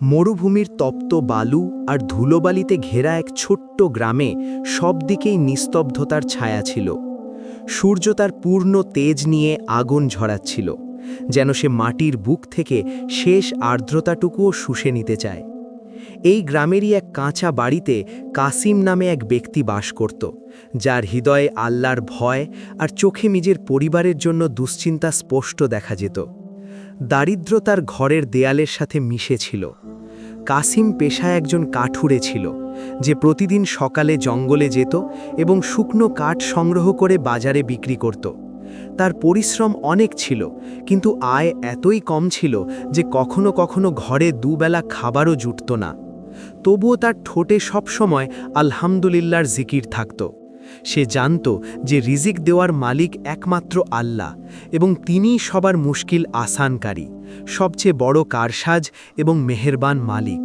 মরুভূমির তপ্ত বালু আর ধুলোবালিতে ঘেরা এক ছোট্ট গ্রামে সব দিকেই নিস্তব্ধতার ছায়া ছিল। সূর্য তার পূর্ণ তেজ নিয়ে আগুন ঝরাচ্ছিল, যেন সে মাটির বুক থেকে শেষ আর্দ্রতাটুকুও শুষে নিতে চায়। এই গ্রামেরই এক কাঁচা বাড়িতে কাসিম নামে এক ব্যক্তি বাস করত, যার হৃদয়ে আল্লাহর ভয় আর চোখে নিজের পরিবারের জন্য দুশ্চিন্তা স্পষ্ট দেখা যেত। দারিদ্র তার ঘরের দেয়ালের সাথে মিশেছিল। কাসিম পেশায় একজন কাঠুরে ছিল, যে প্রতিদিন সকালে জঙ্গলে যেত এবং শুকনো কাঠ সংগ্রহ করে বাজারে বিক্রি করত। তার পরিশ্রম অনেক ছিল, কিন্তু আয় এতই কম ছিল যে কখনো কখনো ঘরে দুবেলা খাবারও জুটত না। তবুও তার ঠোঁটে সবসময় আলহামদুলিল্লার জিকির থাকত। সে জানত যে রিজিক দেওয়ার মালিক একমাত্র আল্লাহ এবং তিনিই সবার মুশকিল আসানকারী, সবচেয়ে বড় কারসাজ এবং মেহেরবান মালিক।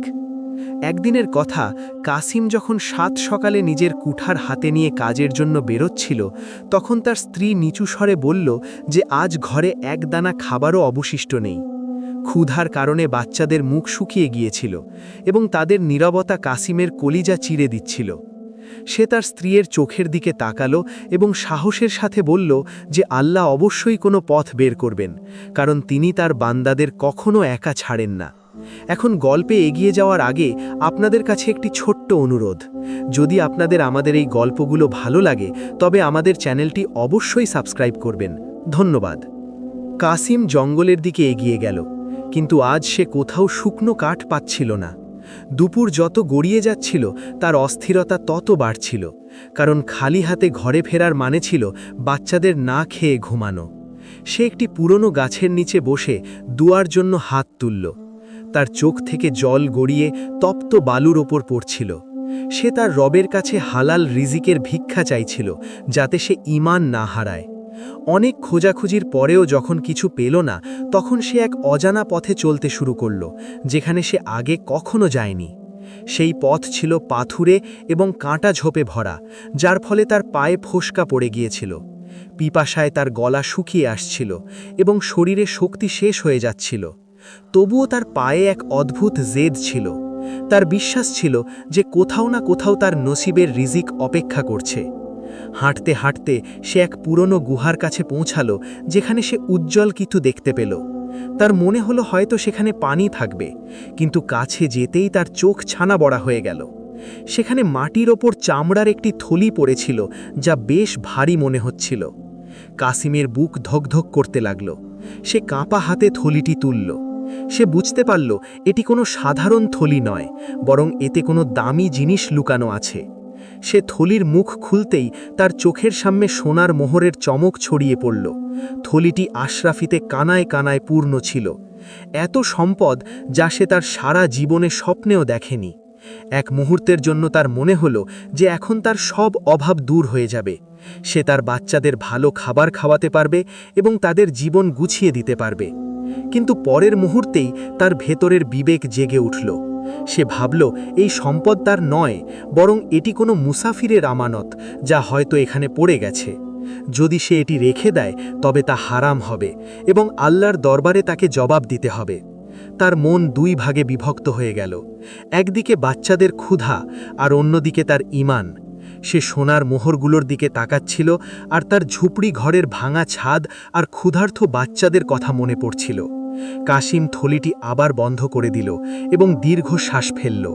একদিনের কথা, কাসিম যখন সাত সকালে নিজের কুঠার হাতে নিয়ে কাজের জন্য বেরোচ্ছিল, তখন তার স্ত্রী নিচু স্বরে বলল যে আজ ঘরে এক দানা খাবারও অবশিষ্ট নেই। ক্ষুধার কারণে বাচ্চাদের মুখ শুকিয়ে গিয়েছিল এবং তাদের নীরবতা কাসিমের কলিজা চিরে দিচ্ছিল। সে তার স্ত্রীর চোখের দিকে তাকালো এবং সাহসের সাথে বলল যে আল্লাহ অবশ্যই কোনো পথ বের করবেন, কারণ তিনি তার বান্দাদের কখনো একা ছাড়েন না। এখন গল্পে এগিয়ে যাওয়ার আগে আপনাদের কাছে একটি ছোট্ট অনুরোধ। যদি আপনাদের আমাদের এই গল্পগুলো ভালো লাগে, তবে আমাদের চ্যানেলটি অবশ্যই সাবস্ক্রাইব করবেন। ধন্যবাদ। কাসিম জঙ্গলের দিকে এগিয়ে গেল, কিন্তু আজ সে কোথাও শুকনো কাঠ পাচ্ছিল না। দুপুর যত গড়িয়ে যাচ্ছিল, তার অস্থিরতা তত বাড়ছিল, কারণ খালি হাতে ঘরে ফেরার মানে ছিল বাচ্চাদের না খেয়ে ঘুমানো। সে একটি পুরনো গাছের নিচে বসে দুয়ার জন্য হাত তুলল। তার চোখ থেকে জল গড়িয়ে তপ্ত বালুর ওপর পড়ছিল। সে তার রবের কাছে হালাল রিজিকের ভিক্ষা চাইছিল, যাতে সে ইমান না হারায়। অনেক খোঁজাখুঁজির পরেও যখন কিছু পেল না তখন সে এক অজানা পথে চলতে শুরু করল, যেখানে সে আগে কখনো যায়নি। সেই পথ ছিল পাথুরে এবং কাঁটা ঝোপে ভরা, যার ফলে তার পায়ে ফোসকা পড়ে গিয়েছিল। পিপাসায় তার গলা শুকিয়ে আসছিল এবং শরীরে শক্তি শেষ হয়ে যাচ্ছিল। তবুও তার পায়ে এক অদ্ভুত জেদ ছিল। তার বিশ্বাস ছিল যে কোথাও না কোথাও তার নসিবের রিজিক অপেক্ষা করছে। হাঁটতে হাঁটতে সে এক পুরনো গুহার কাছে পৌঁছালো, যেখানে সে উজ্জ্বল কিছু দেখতে পেল। তার মনে হলো হয়তো সেখানে পানি থাকবে, কিন্তু কাছে যেতেই তার চোখ ছানা বড়া হয়ে গেল। সেখানে মাটির ওপর চামড়ার একটি থলি পড়েছিল, যা বেশ ভারী মনে হচ্ছিল। কাসিমের বুক ধকধক করতে লাগল। সে কাঁপা হাতে থলিটি তুলল। সে বুঝতে পারল, এটি কোনো সাধারণ থলি নয়, বরং এতে কোনো দামি জিনিস লুকানো আছে। সে থলির মুখ খুলতেই তার চোখের সামনে সোনার মোহরের চমক ছড়িয়ে পড়ল। থলিটি আশরাফিতে কানায় কানায় পূর্ণ ছিল। এত সম্পদ যা সে তার সারা জীবনে স্বপ্নেও দেখেনি। এক মুহূর্তের জন্য তার মনে হলো যে এখন তার সব অভাব দূর হয়ে যাবে। সে তার বাচ্চাদের ভালো খাবার খাওয়াতে পারবে এবং তাদের জীবন গুছিয়ে দিতে পারবে। কিন্তু পরের মুহূর্তেই তার ভেতরের বিবেক জেগে উঠল। সে ভাবল, এই সম্পদ তার নয়, বরং এটি কোনো মুসাফিরের আমানত, যা হয়তো এখানে পড়ে গেছে। যদি সে এটি রেখে দেয়, তবে তা হারাম হবে, এবং আল্লাহর দরবারে তাকে জবাব দিতে হবে। তার মন দুই ভাগে বিভক্ত হয়ে গেল, একদিকে বাচ্চাদের ক্ষুধা, আর অন্যদিকে তার ইমান সে সোনার মোহরগুলোর দিকে তাকাচ্ছিল, আর তার ঝুপড়ি ঘরের ভাঙা ছাদ আর ক্ষুধার্থ বাচ্চাদের কথা মনে পড়ছিল। কাশিম থলিটি আবার বন্ধ করে দিল এবং দীর্ঘ শ্বাস ফেলল।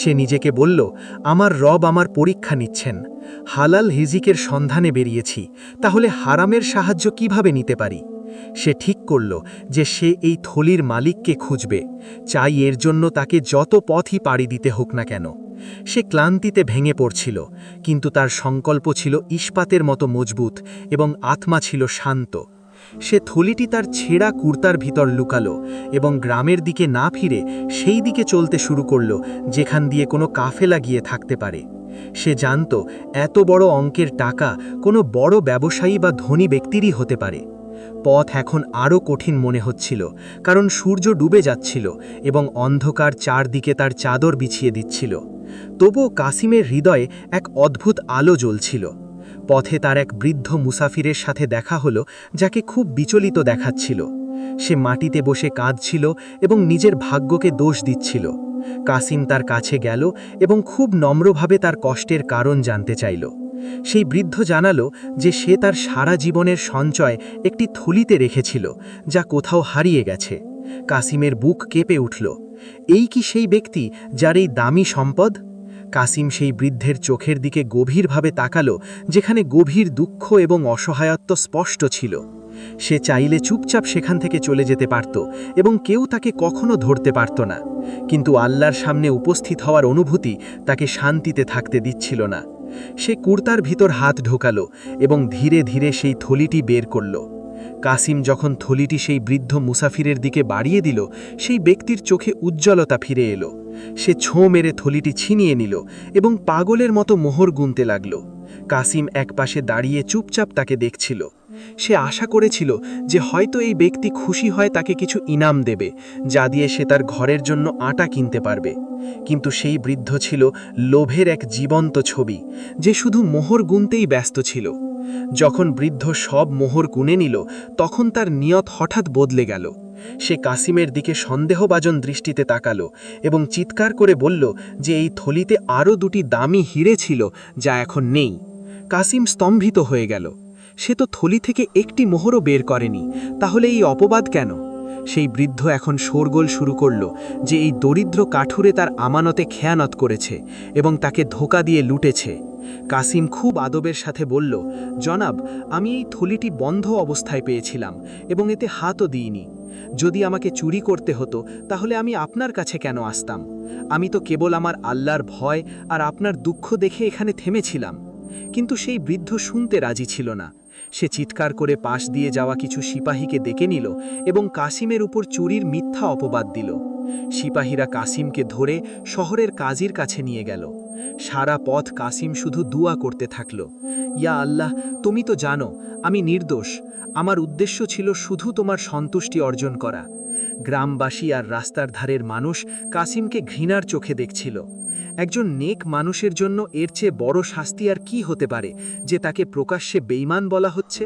সে নিজেকে বলল, আমার রব আমার পরীক্ষা নিচ্ছেন। হালাল হিজিকের সন্ধানে বেরিয়েছি, তাহলে হারামের সাহায্য কীভাবে নিতে পারি? সে ঠিক করল যে সে এই থলির মালিককে খুঁজবে। চাই এর জন্য তাকে যত পথই পাড়ি দিতে হোক না কেন। সে ক্লান্তিতে ভেঙে পড়ছিল, কিন্তু তার সংকল্প ছিল ইস্পাতের মতো মজবুত এবং আত্মা ছিল শান্ত। সে থলিটি তার ছেঁড়া কুর্তার ভিতর লুকালো এবং গ্রামের দিকে না ফিরে সেই দিকে চলতে শুরু করল, যেখান দিয়ে কোনো কাফেলা গিয়ে থাকতে পারে। সে জানত এত বড় অঙ্কের টাকা কোনো বড় ব্যবসায়ী বা ধনী ব্যক্তিরই হতে পারে। পথ এখন আরও কঠিন মনে হচ্ছিল, কারণ সূর্য ডুবে যাচ্ছিল এবং অন্ধকার চারদিকে তার চাদর বিছিয়ে দিচ্ছিল। তবুও কাসিমের হৃদয়ে এক অদ্ভুত আলো জ্বলছিল। পথে তার এক বৃদ্ধ মুসাফিরের সাথে দেখা হলো, যাকে খুব বিচলিত দেখাচ্ছিল। সে মাটিতে বসে কাঁদছিল এবং নিজের ভাগ্যকে দোষ দিচ্ছিল। কাসিম তার কাছে গেল এবং খুব নম্রভাবে তার কষ্টের কারণ জানতে চাইল। সেই বৃদ্ধ জানালো যে সে তার সারা জীবনের সঞ্চয় একটি থলিতে রেখেছিল, যা কোথাও হারিয়ে গেছে। কাসিমের বুক কেঁপে উঠল। এই কি সেই ব্যক্তি যার এই দামি সম্পদ? কাসিম সেই বৃদ্ধের চোখের দিকে গভীরভাবে তাকালো, যেখানে গভীর দুঃখ এবং অসহায়ত্ব স্পষ্ট ছিল। সে চাইলে চুপচাপ সেখান থেকে চলে যেতে পারত এবং কেউ তাকে কখনো ধরতে পারত না। কিন্তু আল্লাহর সামনে উপস্থিত হওয়ার অনুভূতি তাকে শান্তিতে থাকতে দিচ্ছিল না। সে কুর্তার ভিতর হাত ঢোকালো এবং ধীরে ধীরে সেই থলিটি বের করল। কাসিম যখন থলিটি সেই বৃদ্ধ মুসাফিরের দিকে বাড়িয়ে দিল, সেই ব্যক্তির চোখে উজ্জ্বলতা ফিরে এলো। সে ছোঁ মেরে থলিটি ছিনিয়ে নিল এবং পাগলের মতো মোহর গুনতে লাগল। কাসিম একপাশে দাঁড়িয়ে চুপচাপ তাকে দেখছিল। সে আশা করেছিল যে হয়তো এই ব্যক্তি খুশি হয় তাকে কিছু ইনাম দেবে, যা দিয়ে সে তার ঘরের জন্য আটা কিনতে পারবে। কিন্তু সেই বৃদ্ধ ছিল লোভের এক জীবন্ত ছবি, যে শুধু মোহর গুনতেই ব্যস্ত ছিল। যখন বৃদ্ধ সব মোহর গুনে নিল, তখন তার নিয়ত হঠাৎ বদলে গেল। সে কাসিমের দিকে সন্দেহভাজন দৃষ্টিতে তাকালো এবং চিৎকার করে বলল যে এই থলিতে আরও দুটি দামি হিরে ছিল যা এখন নেই। কাসিম স্তম্ভিত হয়ে গেল। সে তো থলি থেকে একটি মোহরও বের করেনি, তাহলে এই অপবাদ কেন? সেই বৃদ্ধ এখন শোরগোল শুরু করল যে এই দরিদ্র কাঠুরে তার আমানতে খেয়ানত করেছে এবং তাকে ধোকা দিয়ে লুটেছে। কাসিম খুব আদবের সাথে বলল, জনাব, আমি এই থলিটি বন্ধ অবস্থায় পেয়েছিলাম এবং এতে হাতও দিইনি। যদি আমাকে চুরি করতে হতো, তাহলে আমি আপনার কাছে কেন আসতাম? আমি তো কেবল আমার আল্লাহর ভয় আর আপনার দুঃখ দেখে এখানে থেমেছিলাম। কিন্তু সেই বৃদ্ধ শুনতে রাজি ছিল না। সে চিৎকার করে পাশ দিয়ে যাওয়া কিছু সিপাহীকে ডেকে নিল এবং কাসিমের উপর চুরির মিথ্যা অপবাদ দিল। সিপাহীরা কাসিমকে ধরে শহরের কাজীর কাছে নিয়ে গেল। সারা পথ কাসিম শুধু দুয়া করতে থাকল। ইয়া আল্লাহ, তুমি তো জানো, আমি নির্দোষ। আমার উদ্দেশ্য ছিল শুধু তোমার সন্তুষ্টি অর্জন করা। গ্রামবাসী আর রাস্তার ধারের মানুষ কাসিমকে ঘৃণার চোখে দেখছিল। একজন নেক মানুষের জন্য এর চেয়ে বড় শাস্তি আর কি হতে পারে, যে তাকে প্রকাশ্যে বেইমান বলা হচ্ছে?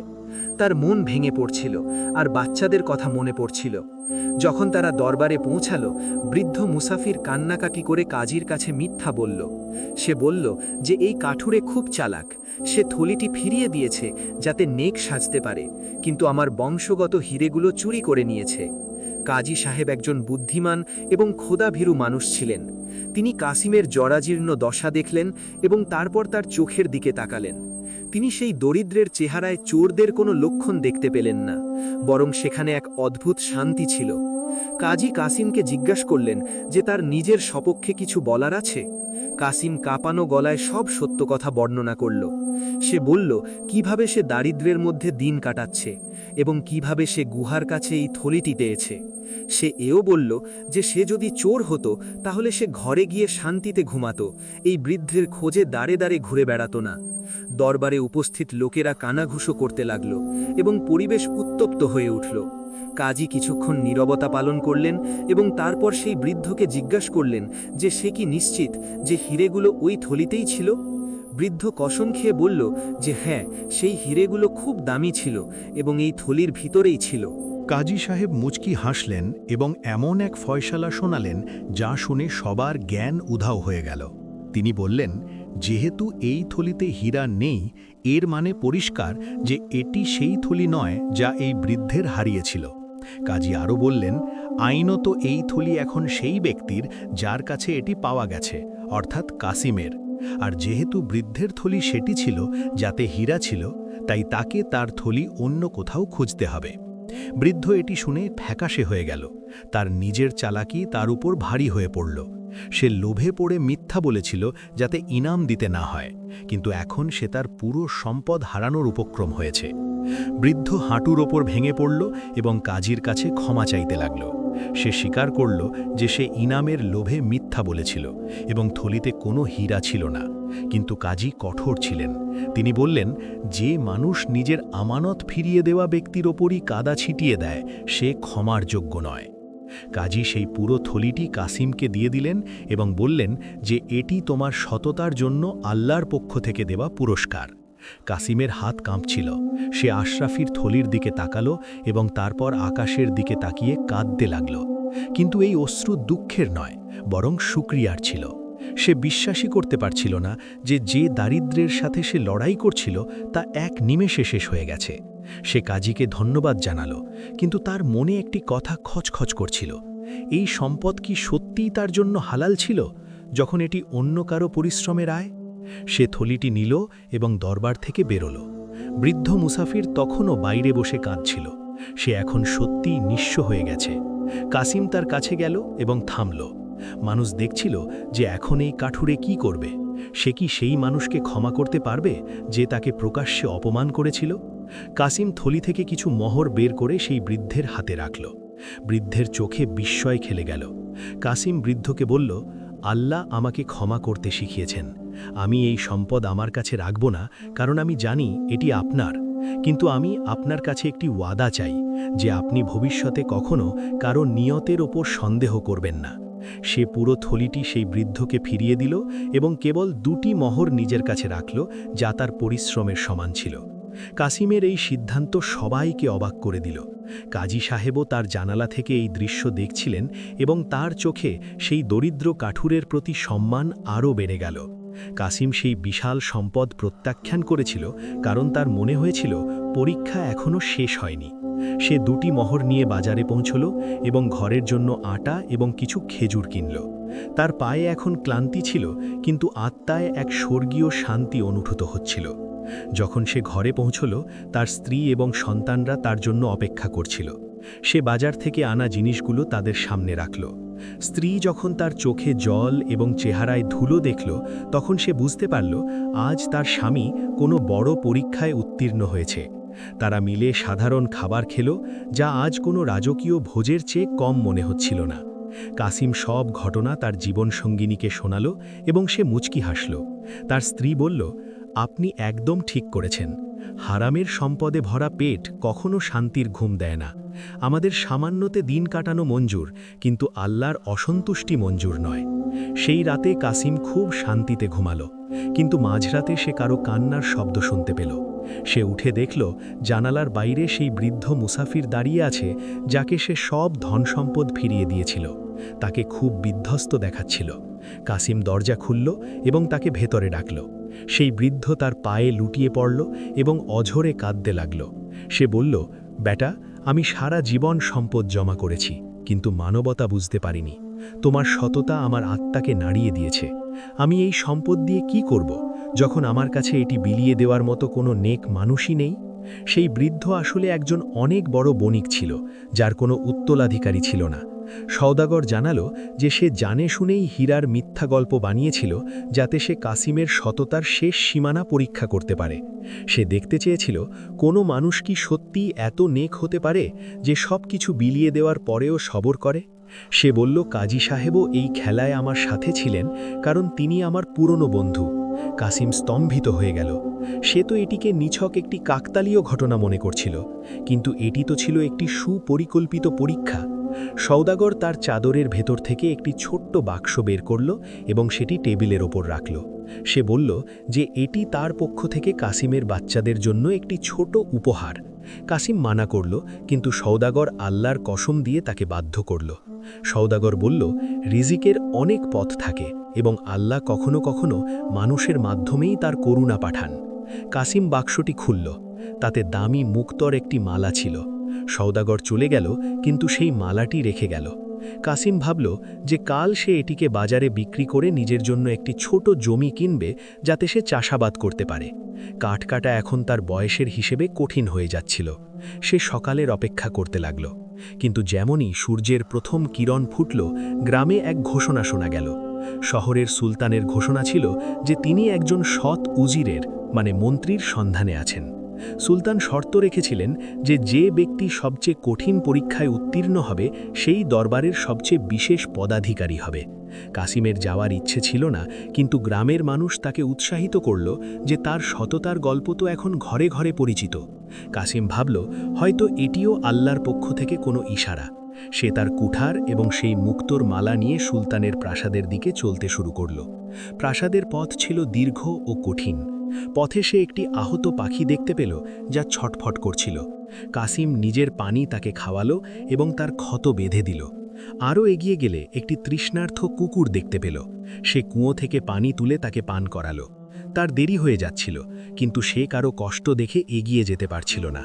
তার মন ভেঙে পড়ছিল আর বাচ্চাদের কথা মনে পড়ছিল। যখন তারা দরবারে পৌঁছালো, বৃদ্ধ মুসাফির কান্নাকাটি করে কাজীর কাছে মিথ্যা বলল। সে বলল যে এই কাঠুরে খুব চালাক, সে থলিটি ফিরিয়ে দিয়েছে যাতে নেক সাজতে পারে, কিন্তু আমার বংশগত হিরেগুলো চুরি করে নিয়েছে। কাজী সাহেব একজন বুদ্ধিমান এবং ক্ষোধাভীরু মানুষ ছিলেন। তিনি কাসিমের জরাজীর্ণ দশা দেখলেন এবং তারপর তার চোখের দিকে তাকালেন। তিনি সেই দরিদ্রের চেহারায় চোরদের কোনো লক্ষণ দেখতে পেলেন না, বরং সেখানে এক অদ্ভুত শান্তি ছিল। কাজী কাসিমকে জিজ্ঞাসা করলেন যে তার নিজের সপক্ষে কিছু বলার আছে? কাসিম কাঁপানো গলায় সব সত্য কথা বর্ণনা করল। সে বলল, কীভাবে সে দারিদ্র্যের মধ্যে দিন কাটাচ্ছে? এবং কীভাবে সে গুহার কাছে এই থলিটি পেয়েছে। সে এও বলল যে সে যদি চোর হতো, তাহলে সে ঘরে গিয়ে শান্তিতে ঘুমাতো, এই বৃদ্ধের খোঁজে দাঁড়ে দাঁড়ে ঘুরে বেড়াতো না। দরবারে উপস্থিত লোকেরা কানাঘুষো করতে লাগল এবং পরিবেশ উত্তপ্ত হয়ে উঠল। কাজী কিছুক্ষণ নীরবতা পালন করলেন এবং তারপর সেই বৃদ্ধকে জিজ্ঞাসা করলেন যে সে কি নিশ্চিত যে হিরেগুলো ওই থলিতেই ছিল? বৃদ্ধ কসম খেয়ে বলল যে হ্যাঁ সেই হিরেগুলো খুব দামি ছিল এবং এই থলির ভিতরেই ছিল। কাজী সাহেব মুচকি হাসলেন এবং এমন এক ফয়সালা শোনালেন যা শুনে সবার জ্ঞান উধাও হয়ে গেল। তিনি বললেন, যেহেতু এই থলিতে হীরা নেই, এর মানে পরিষ্কার যে এটি সেই থলি নয় যা এই বৃদ্ধের হারিয়েছিল। কাজী আরও বললেন, আইনত এই থলি এখন সেই ব্যক্তির যার কাছে এটি পাওয়া গেছে, অর্থাৎ কাসিমের। আর যেহেতু বৃদ্ধের থলি সেটি ছিল, যাতে হীরা ছিল, তাই তাকে তার থলি অন্য কোথাও খুঁজতে হবে। বৃদ্ধ এটি শুনে ফ্যাকাশে হয়ে গেল। তার নিজের চালাকি তার উপর ভারী হয়ে পড়ল। সে লোভে পড়ে মিথ্যা বলেছিল যাতে ইনাম দিতে না হয়, কিন্তু এখন সে তার পুরো সম্পদ হারানোর উপক্রম হয়েছে। বৃদ্ধ হাঁটুর ওপর ভেঙে পড়ল এবং কাজীর কাছে ক্ষমা চাইতে লাগল। সে স্বীকার করল যে সে ইনামের লোভে মিথ্যা বলেছিল এবং থলিতে কোনো হীরা ছিল না। কিন্তু কাজী কঠোর ছিলেন। তিনি বললেন, যে মানুষ নিজের আমানত ফিরিয়ে দেওয়া ব্যক্তির ওপরই কাদা ছিটিয়ে দেয়, সে ক্ষমার যোগ্য নয়। কাজী সেই পুরো থলিটি কাসিমকে দিয়ে দিলেন এবং বললেন যে, এটি তোমার সততার জন্য আল্লাহর পক্ষ থেকে দেওয়া পুরস্কার। কাসিমের হাত কাঁপছিল। সে আশরাফির থলির দিকে তাকালো এবং তারপর আকাশের দিকে তাকিয়ে কাঁদতে লাগল। কিন্তু এই অশ্রু দুঃখের নয়, বরং সুক্রিয়ার ছিল। সে বিশ্বাসই করতে পারছিল না যে যে দারিদ্র্যের সাথে সে লড়াই করছিল তা এক নিমেষে শেষ হয়ে গেছে। সে কাজীকে ধন্যবাদ জানালো, কিন্তু তার মনে একটি কথা খচখচ করছিল। এই সম্পদ কি সত্যিই তার জন্য হালাল ছিল, যখন এটি অন্য কারও পরিশ্রমের আয়? সে থলিটি নিল এবং দরবার থেকে বেরোল। বৃদ্ধ মুসাফির তখনও বাইরে বসে কাঁদছিল। সে এখন সত্যিই নিঃস্ব হয়ে গেছে। কাসিম তার কাছে গেল এবং থামল। মানুষ দেখছিল যে এখন এই কাঠুরে কি করবে। সে কি সেই মানুষকে ক্ষমা করতে পারবে যে তাকে প্রকাশ্যে অপমান করেছিল? কাসিম থলি থেকে কিছু মহর বের করে সেই বৃদ্ধের হাতে রাখল। বৃদ্ধের চোখে বিস্ময় খেলে গেল। কাসিম বৃদ্ধকে বলল আল্লাহ আমাকে ক্ষমা করতে শিখিয়েছেন। আমি এই সম্পদ আমার কাছে রাখব না, কারণ আমি জানি এটি আপনার। কিন্তু আমি আপনার কাছে একটি ওয়াদা চাই, যে আপনি ভবিষ্যতে কখনো কারও নিয়তের ওপর সন্দেহ করবেন না। সে পুরো থলিটি সেই বৃদ্ধকে ফিরিয়ে দিল এবং কেবল দুটি মহর নিজের কাছে রাখল, যা তার পরিশ্রমের সমান ছিল। কাসিমের এই সিদ্ধান্ত সবাইকে অবাক করে দিল। কাজী সাহেবও তার জানালা থেকে এই দৃশ্য দেখছিলেন এবং তার চোখে সেই দরিদ্র কাঠুরের প্রতি সম্মান আরও বেড়ে গেল। কাসিম সেই বিশাল সম্পদ প্রত্যাখ্যান করেছিল কারণ তার মনে হয়েছিল পরীক্ষা এখনও শেষ হয়নি। সে দুটি মহর নিয়ে বাজারে পৌঁছল এবং ঘরের জন্য আটা এবং কিছু খেজুর কিনল। তার পায়ে এখন ক্লান্তি ছিল, কিন্তু আত্মায় এক স্বর্গীয় শান্তি অনুভূত হচ্ছিল। যখন সে ঘরে পৌঁছল, তার স্ত্রী এবং সন্তানরা তার জন্য অপেক্ষা করছিল। সে বাজার থেকে আনা জিনিসগুলো তাদের সামনে রাখল। স্ত্রী যখন তার চোখে জল এবং চেহারায় ধুলো দেখল, তখন সে বুঝতে পারল, আজ তার স্বামী কোনো বড় পরীক্ষায় উত্তীর্ণ হয়েছে। তারা মিলে সাধারণ খাবার খেল, যা আজ কোনো রাজকীয় ভোজের চেয়ে কম মনে হচ্ছিল না। কাসিম সব ঘটনা তার জীবনসঙ্গিনীকে শোনাল এবং সে মুচকি হাসল। তার স্ত্রী বলল আপনি একদম ঠিক করেছেন। হারামের সম্পদে ভরা পেট কখনো শান্তির ঘুম দেয় না। আমাদের সামান্যতে দিন কাটানো মঞ্জুর, কিন্তু আল্লাহর অসন্তুষ্টি মঞ্জুর নয়। সেই রাতে কাসিম খুব শান্তিতে ঘুমালো, কিন্তু মাঝরাতে সে কারও কান্নার শব্দ শুনতে পেল। সে উঠে দেখল, জানালার বাইরে সেই বৃদ্ধ মুসাফির দাঁড়িয়ে আছে, যাকে সে সব ধনসম্পদ ফিরিয়ে দিয়েছিল। তাকে খুব বিধ্বস্ত দেখাচ্ছিল। কাসিম দরজা খুলল এবং তাকে ভেতরে ডাকল। সেই বৃদ্ধ তার পায়ে লুটিয়ে পড়ল এবং অঝরে কাঁদতে লাগল। সে বলল, বেটা, আমি সারা জীবন সম্পদ জমা করেছি, কিন্তু মানবতা বুঝতে পারিনি। তোমার সততা আমার আত্মাকে নাড়িয়ে দিয়েছে। আমি এই সম্পদ দিয়ে কি করব, যখন আমার কাছে এটি বিলিয়ে দেওয়ার মতো কোনো নেক মানুষই নেই? সেই বৃদ্ধ আসলে একজন অনেক বড় বণিক ছিল, যার কোনো উত্তলাধিকারী ছিল না। সওদাগর জানালো যে সে জানে শুনেই হীরার মিথ্যা গল্প বানিয়েছিল যাতে সে কাসিমের সততার শেষ সীমানা পরীক্ষা করতে পারে। সে দেখতে চেয়েছিল, কোনো মানুষ কি সত্যিই এত নেক হতে পারে যে সব কিছু বিলিয়ে দেওয়ার পরেও সবর করে? সে বলল, কাজী সাহেবও এই খেলায় আমার সাথে ছিলেন, কারণ তিনি আমার পুরনো বন্ধু। কাসিম স্তম্ভিত হয়ে গেল। সে তো এটিকে নিছক একটি কাকতালীয় ঘটনা মনে করছিল, কিন্তু এটি তো ছিল একটি সুপরিকল্পিত পরীক্ষা। সৌদাগর তার চাদরের ভেতর থেকে একটি ছোট্ট বাক্স বের করল এবং সেটি টেবিলের ওপর রাখল। সে বলল যে এটি তার পক্ষ থেকে কাসিমের বাচ্চাদের জন্য একটি ছোট উপহার। কাসিম মানা করল, কিন্তু সৌদাগর আল্লাহর কসম দিয়ে তাকে বাধ্য করল। সৌদাগর বলল, রিজিকের অনেক পথ থাকে এবং আল্লাহ কখনো কখনো মানুষের মাধ্যমেই তার করুণা পাঠান। কাসিম বাক্সটি খুলল। তাতে দামি মুক্তর একটি মালা ছিল। সৌদাগর চলে গেল, কিন্তু সেই মালাটি রেখে গেল। কাসিম ভাবল যে কাল সে এটিকে বাজারে বিক্রি করে নিজের জন্য একটি ছোট জমি কিনবে, যাতে সে চাষাবাদ করতে পারে। কাঠ কাটা এখন তার বয়সের হিসেবে কঠিন হয়ে যাচ্ছিল। সে সকালের অপেক্ষা করতে লাগল। কিন্তু যেমনই সূর্যের প্রথম কিরণ ফুটল, গ্রামে এক ঘোষণা শোনা গেল। শহরের সুলতানের ঘোষণা ছিল যে তিনি একজন সৎ উজিরের মানে মন্ত্রীর সন্ধানে আছেন। সুলতান শর্ত রেখেছিলেন যে যে ব্যক্তি সবচেয়ে কঠিন পরীক্ষায় উত্তীর্ণ হবে, সেই দরবারের সবচেয়ে বিশেষ পদাধিকারী হবে। কাসিমের যাওয়ার ইচ্ছে ছিল না, কিন্তু গ্রামের মানুষ তাকে উৎসাহিত করল যে তার সততার গল্প তো এখন ঘরে ঘরে পরিচিত। কাসিম ভাবল, হয়তো এটিও আল্লাহর পক্ষ থেকে কোনো ইশারা। সে তার কুঠার এবং সেই মুক্তোর মালা নিয়ে সুলতানের প্রাসাদের দিকে চলতে শুরু করল। প্রাসাদের পথ ছিল দীর্ঘ ও কঠিন। পথে সে একটি আহত পাখি দেখতে পেল, যা ছটফট করছিল। কাসিম নিজের পানি তাকে খাওয়ালো এবং তার ক্ষত বেঁধে দিল। আরও এগিয়ে গেলে একটি তৃষ্ণার্থ কুকুর দেখতে পেল। সে কুঁয়ো থেকে পানি তুলে তাকে পান করালো। তার দেরি হয়ে যাচ্ছিল, কিন্তু সে কারও কষ্ট দেখে এগিয়ে যেতে পারছিল না।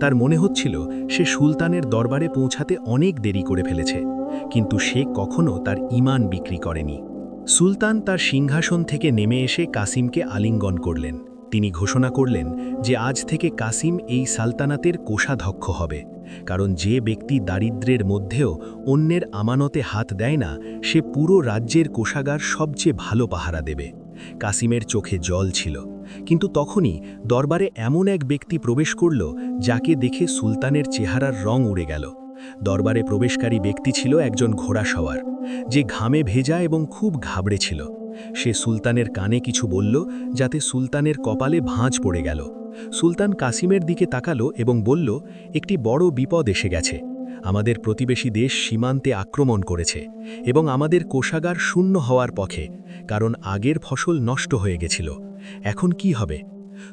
তার মনে হচ্ছিল, সে সুলতানের দরবারে পৌঁছাতে অনেক দেরি করে ফেলেছে, কিন্তু সে কখনো তার ইমান বিক্রি করেনি। সুলতান তার সিংহাসন থেকে নেমে এসে কাসিমকে আলিঙ্গন করলেন। তিনি ঘোষণা করলেন যে আজ থেকে কাসিম এই সালতানাতের কোষাধ্যক্ষ হবে, কারণ যে ব্যক্তি দারিদ্র্যের মধ্যেও অন্যের আমানতে হাত দেয় না, সে পুরো রাজ্যের কোষাগার সবচেয়ে ভালো পাহারা দেবে। কাসিমের চোখে জল ছিল, কিন্তু তখনই দরবারে এমন এক ব্যক্তি প্রবেশ করল, যাকে দেখে সুলতানের চেহারার রং উড়ে গেল। দরবারে প্রবেশকারী ব্যক্তি ছিল একজন ঘোড়া সওয়ার যে ঘামে ভেজা এবং খুব ঘাবড়ে ছিল। সে সুলতানের কানে কিছু বলল, যাতে সুলতানের কপালে ভাঁজ পড়ে গেল। সুলতান কাসিমের দিকে তাকালো এবং বলল, একটি বড় বিপদ এসে গেছে। আমাদের প্রতিবেশী দেশ সীমান্তে আক্রমণ করেছে এবং আমাদের কোষাগার শূন্য হওয়ার পক্ষে কারণ আগের ফসল নষ্ট হয়ে গেছিল। এখন কি হবে?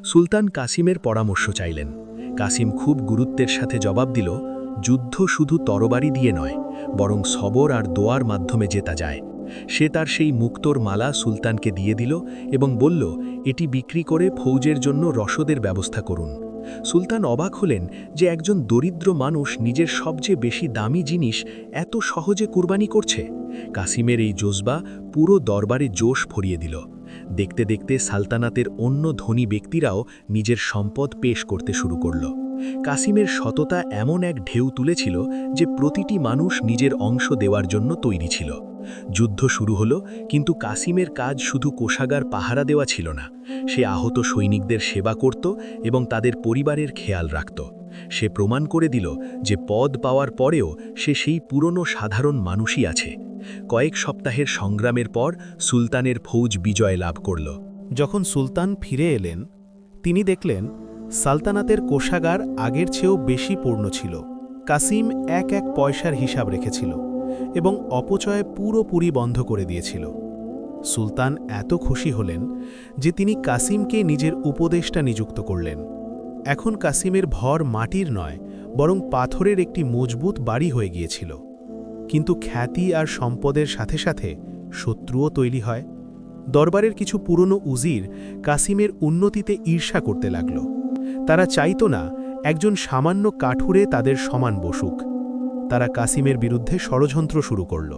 সুলতান কাসিমের পরামর্শ চাইলেন। কাসিম খুব গুরুত্বের সাথে জবাব দিল যুদ্ধ শুধু তরবারি দিয়ে নয়, বরং সবর আর দোয়ার মাধ্যমে জেতা যায়। সে তার সেই মুক্তোর মালা সুলতানকে দিয়ে দিল এবং বলল, এটি বিক্রি করে ফৌজের জন্য রসদের ব্যবস্থা করুন। সুলতান অবাক হলেন যে একজন দরিদ্র মানুষ নিজের সবচেয়ে বেশি দামি জিনিস এত সহজে কুরবানি করছে। কাসিমের এই জোজবা পুরো দরবারে জোশ ভরিয়ে দিল। দেখতে দেখতে সালতানাতের অন্য ধনী ব্যক্তিরাও নিজের সম্পদ পেশ করতে শুরু করল। কাসিমের সততা এমন এক ঢেউ তুলেছিল যে প্রতিটি মানুষ নিজের অংশ দেওয়ার জন্য তৈরি ছিল। যুদ্ধ শুরু হলো, কিন্তু কাসিমের কাজ শুধু কোষাগার পাহারা দেওয়া ছিল না। সে আহত সৈনিকদের সেবা করত এবং তাদের পরিবারের খেয়াল রাখত। সে প্রমাণ করে দিল যে পদ পাওয়ার পরেও সে সেই পুরনো সাধারণ মানুষই আছে। কয়েক সপ্তাহের সংগ্রামের পর সুলতানের ফৌজ বিজয় লাভ করল। যখন সুলতান ফিরে এলেন, তিনি দেখলেন সালতানাতের কোষাগার আগের চেয়েও বেশি পূর্ণ ছিল। কাসিম এক এক পয়সার হিসাব রেখেছিল এবং অপচয় পুরোপুরি বন্ধ করে দিয়েছিল। সুলতান এত খুশি হলেন যে তিনি কাসিমকে নিজের উপদেষ্টা নিযুক্ত করলেন। এখন কাসিমের ভর মাটির নয়, বরং পাথরের একটি মজবুত বাড়ি হয়ে গিয়েছিল। কিন্তু খ্যাতি আর সম্পদের সাথে সাথে শত্রুও তৈরি হয়। দরবারের কিছু পুরনো উজির কাসিমের উন্নতিতে ঈর্ষা করতে লাগল। তারা চাইত না একজন সামান্য কাঠুরে তাদের সমান বসুক। তারা কাসিমের বিরুদ্ধে ষড়যন্ত্র শুরু করল।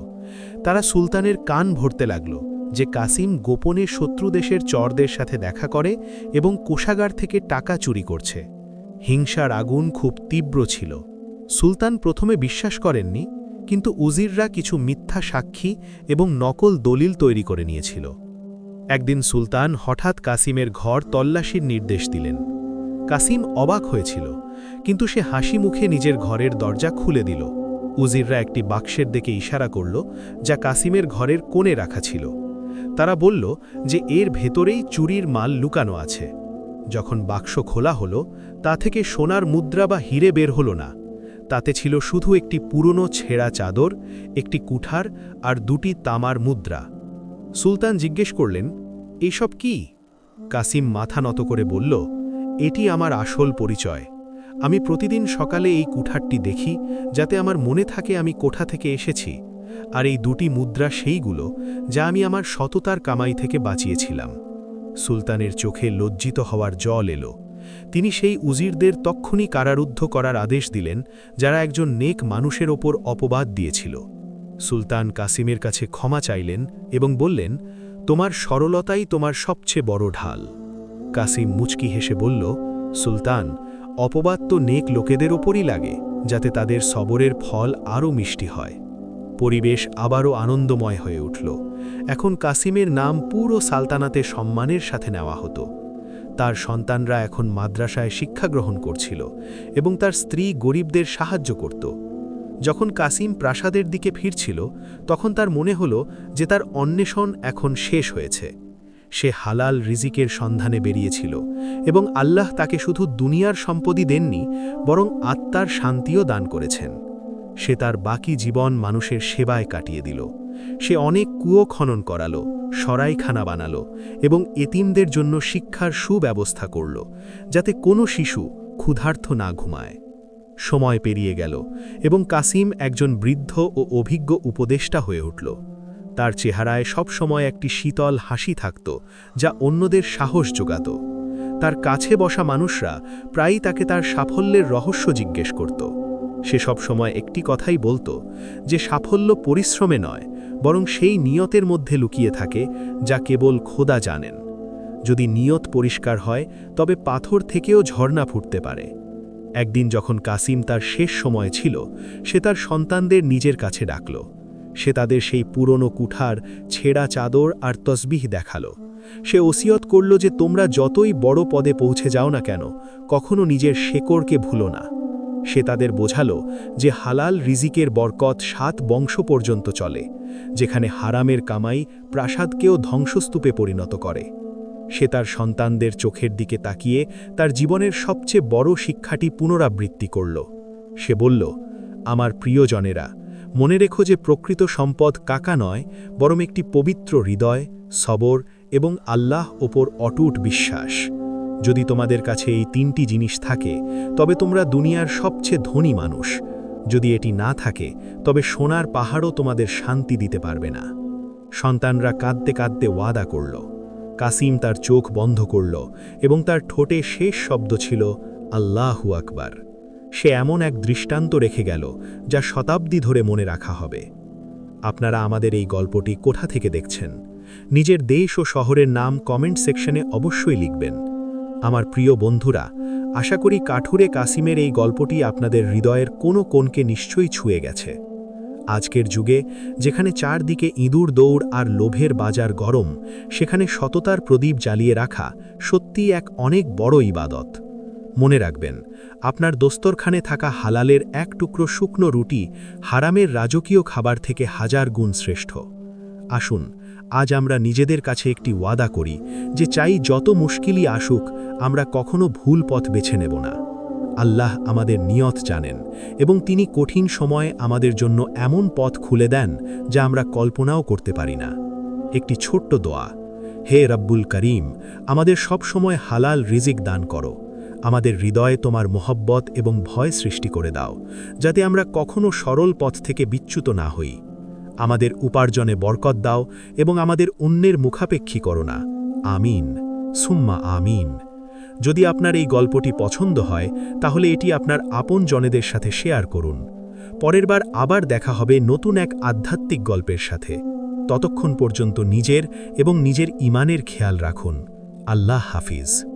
তারা সুলতানের কান ভরতে লাগল যে কাসিম গোপনে শত্রু দেশের চরদের সাথে দেখা করে এবং কোষাগার থেকে টাকা চুরি করছে। হিংসার আগুন খুব তীব্র ছিল। সুলতান প্রথমে বিশ্বাস করেননি, কিন্তু উজিররা কিছু মিথ্যা সাক্ষী এবং নকল দলিল তৈরি করে নিয়েছিল। একদিন সুলতান হঠাৎ কাসিমের ঘর তল্লাশির নির্দেশ দিলেন। কাসিম অবাক হয়েছিল, কিন্তু সে হাসি মুখে নিজের ঘরের দরজা খুলে দিল। উজিররা একটি বাক্সের দিকে ইশারা করল, যা কাসিমের ঘরের কোণে রাখা ছিল। তারা বলল যে এর ভেতরেই চুরির মাল লুকানো আছে। যখন বাক্স খোলা হলো, তা থেকে সোনার মুদ্রা বা হিরে বের হলো না। তাতে ছিল শুধু একটি পুরনো ছেঁড়া চাদর, একটি কুঠার আর দুটি তামার মুদ্রা। সুলতান জিজ্ঞেস করলেন এইসব কি? কাসিম মাথা নত করে বলল এটি আমার আসল পরিচয়। আমি প্রতিদিন সকালে এই কুঠারটি দেখি, যাতে আমার মনে থাকে আমি কোঠা থেকে এসেছি, আর এই দুটি মুদ্রা সেইগুলো যা আমি আমার সততার কামাই থেকে বাঁচিয়েছিলাম। সুলতানের চোখে লজ্জিত হওয়ার জল এলো। তিনি সেই উজিরদের তক্ষুনি কারারুদ্ধ করার আদেশ দিলেন, যারা একজন নেক মানুষের ওপর অপবাদ দিয়েছিল। সুলতান কাসিমের কাছে ক্ষমা চাইলেন এবং বললেন, তোমার সরলতাই তোমার সবচেয়ে বড় ঢাল। কাসিম মুচকি হেসে বলল, সুলতান, অপবাদ তো নেক লোকেদের ওপরই লাগে, যাতে তাদের সবরের ফল আরও মিষ্টি হয়। পরিবেশ আবারও আনন্দময় হয়ে উঠল। এখন কাসিমের নাম পুরো সালতানাতে সম্মানের সাথে নেওয়া হতো। তার সন্তানরা এখন মাদ্রাসায় শিক্ষা গ্রহণ করছিল এবং তার স্ত্রী গরিবদের সাহায্য করত। যখন কাসিম প্রাসাদের দিকে ফিরছিল, তখন তার মনে হল যে তার অন্বেষণ এখন শেষ হয়েছে। সে হালাল রিজিকের সন্ধানে বেরিয়েছিল এবং আল্লাহ তাকে শুধু দুনিয়ার সম্পদই দেননি, বরং আত্মার শান্তিও দান করেছেন। সে তার বাকি জীবন মানুষের সেবায় কাটিয়ে দিল। সে অনেক কুয়ো খনন করালো, সরাইখানা বানালো এবং এতিমদের জন্য শিক্ষার সুব্যবস্থা করল, যাতে কোনো শিশু ক্ষুধার্থ না ঘুমায়। সময় পেরিয়ে গেল এবং কাসিম একজন বৃদ্ধ ও অভিজ্ঞ উপদেষ্টা হয়ে উঠল। তার চেহারায় সবসময় একটি শীতল হাসি থাকত, যা অন্যদের সাহস যোগাত। তার কাছে বসা মানুষরা প্রায়ই তাকে তার সাফল্যের রহস্য জিজ্ঞেস করত। সে সবসময় একটি কথাই বলতো যে, সাফল্য পরিশ্রমে নয়, বরং সেই নিয়তের মধ্যে লুকিয়ে থাকে, যা কেবল খোদা জানেন। যদি নিয়ত পরিষ্কার হয়, তবে পাথর থেকেও ঝর্ণা ফুটতে পারে। একদিন যখন কাসিম তার শেষ সময় ছিল, সে তার সন্তানদের নিজের কাছে ডাকল। সে তাদের সেই পুরনো কুঠার, ছেঁড়া চাদর আর তসবিহ দেখাল। সে ওসিয়ত করল যে তোমরা যতই বড় পদে পৌঁছে যাও না কেন, কখনো নিজের শেকড়কে ভুলো না। সে তাদের বোঝালো যে হালাল রিজিকের বরকত সাত বংশ পর্যন্ত চলে, যেখানে হারামের কামাই প্রাসাদকেও ধ্বংসস্তূপে পরিণত করে। সে তার সন্তানদের চোখের দিকে তাকিয়ে তার জীবনের সবচেয়ে বড় শিক্ষাটি পুনরাবৃত্তি করল। সে বলল, আমার প্রিয়জনেরা মনে রেখো যে প্রকৃত সম্পদ কাকা নয়, বরং একটি পবিত্র হৃদয়, সবর এবং আল্লাহ ওপর অটুট বিশ্বাস। যদি তোমাদের কাছে এই তিনটি জিনিস থাকে, তবে তোমরা দুনিয়ার সবচেয়ে ধনী মানুষ। যদি এটি না থাকে, তবে সোনার পাহাড়ও তোমাদের শান্তি দিতে পারবে না। সন্তানরা কাঁদতে কাঁদতে ওয়াদা করল। কাসিম তার চোখ বন্ধ করল এবং তার ঠোঁটে শেষ শব্দ ছিল, আল্লাহু আকবার। সে এমন এক দৃষ্টান্ত রেখে গেল, যা শতাব্দী ধরে মনে রাখা হবে। আপনারা আমাদের এই গল্পটি কোথা থেকে দেখছেন? নিজের দেশ ও শহরের নাম কমেন্ট সেকশনে অবশ্যই লিখবেন। আমার প্রিয় বন্ধুরা, আশা করি কাঠুরে কাসিমের এই গল্পটি আপনাদের হৃদয়ের কোনো কোণকে নিশ্চয়ই ছুঁয়ে গেছে। আজকের যুগে, যেখানে চারদিকে ইঁদুর দৌড় আর লোভের বাজার গরম, সেখানে সততার প্রদীপ জ্বালিয়ে রাখা সত্যিই এক অনেক বড় ইবাদত। মনে রাখবেন, আপনার দোস্তরখানে থাকা হালালের এক টুকরো শুকনো রুটি হারামের রাজকীয় খাবার থেকে হাজার গুণ শ্রেষ্ঠ। আসুন, আজ আমরা নিজেদের কাছে একটি ওয়াদা করি যে চাই যত মুশকিলই আসুক, আমরা কখনো ভুল পথ বেছে নেব না। আল্লাহ আমাদের নিয়ত জানেন এবং তিনি কঠিন সময়ে আমাদের জন্য এমন পথ খুলে দেন যা আমরা কল্পনাও করতে পারি না। একটি ছোট্ট দোয়া, হে রব্বুল করিম, আমাদের সব সময় হালাল রিজিক দান করো। আমাদের হৃদয়ে তোমার মোহব্বত এবং ভয় সৃষ্টি করে দাও, যাতে আমরা কখনো সরল পথ থেকে বিচ্যুত না হই। আমাদের উপার্জনে বরকত দাও এবং আমাদের অন্যের মুখাপেক্ষী করো না। আমিন। সুম্মা আমিন। যদি আপনার এই গল্পটি পছন্দ হয়, তাহলে এটি আপনার আপন জনেদের সাথে শেয়ার করুন। পরের বার আবার দেখা হবে নতুন এক আধ্যাত্মিক গল্পের সাথে। ততক্ষণ পর্যন্ত নিজের এবং নিজের ইমানের খেয়াল রাখুন। আল্লাহ হাফিজ।